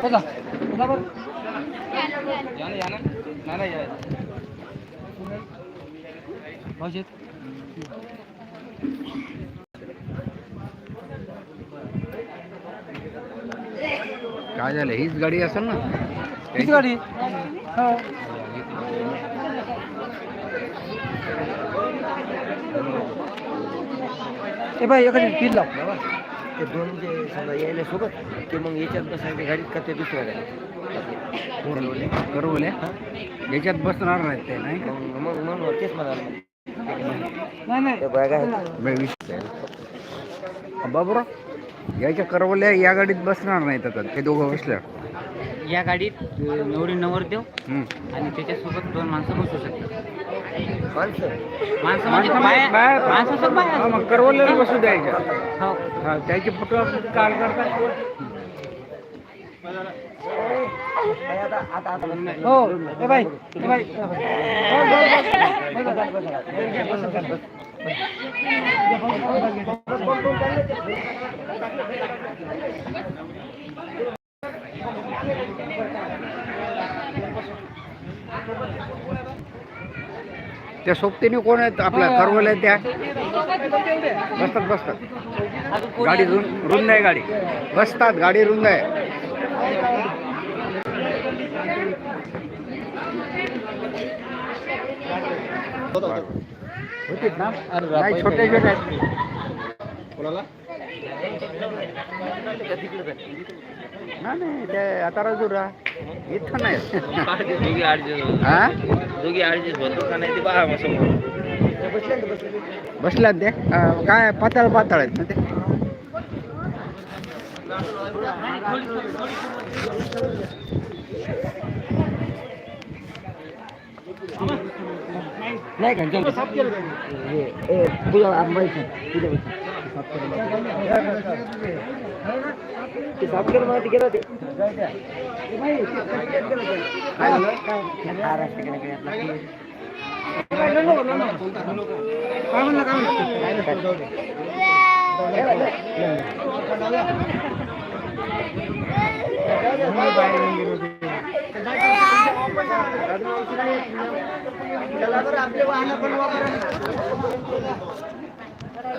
ಹೋದ ಹೋದ ಬರ್ ಯಾನ ಯಾನ ನಾನೇ भाऊजी काय झालं? हीच गाडी असेल ना? किती गाडी. हो. ए बाई एखादी पील लाव. ते दोन जे समजा यायला सोबत ते मग याच्यात बसायचे गाडीत का ते दुसऱ्या गाडीत? करवले. याच्यात बसणार नाहीत ते नाही? मग मग तेच म्हणाल. नाही नाही. बाबूराव याच्या करवल्या या गाडीत बसणार नाहीत आता ते दोघं बसल्या. या गाडीत नवरी नवरदेव हम्म. आणि त्याच्यासोबत दोन माणसं बसू शकतात. माणसं? माणसं म्हणजे बाया बाया- माणसासोबत बाया हा, मग करवल्याला बसू द्यायच्या. हो. हा त्याचे फोटो आपण काल करतात. हो ए बाई ए बाई. बस, बस. बस, त्या सोबतीने कोण आहेत? आपल्या करवल्या त्या. बसतात बसतात. गाडी रुंद आहे गाडी. बसतात गाडी रुंद आहे. ना नाही छोटे छोटे आहेत नाही नाही ते आता राजूरा इथं नाही दोघी ऍडजस्ट हा दोघी ऍडजस्ट होतो का नाही ते पहा समोर बसल्यात ते अं, काय पाताळ पाताळ आहेत ना ते नाही का चल. हे, ए, तुझ्या आंबाईचं, तुझ्या बाईचं. ते साफ कर मला ते गेलं ते काय झालं महाराष्ट्रकडे आपले वाहन पण काय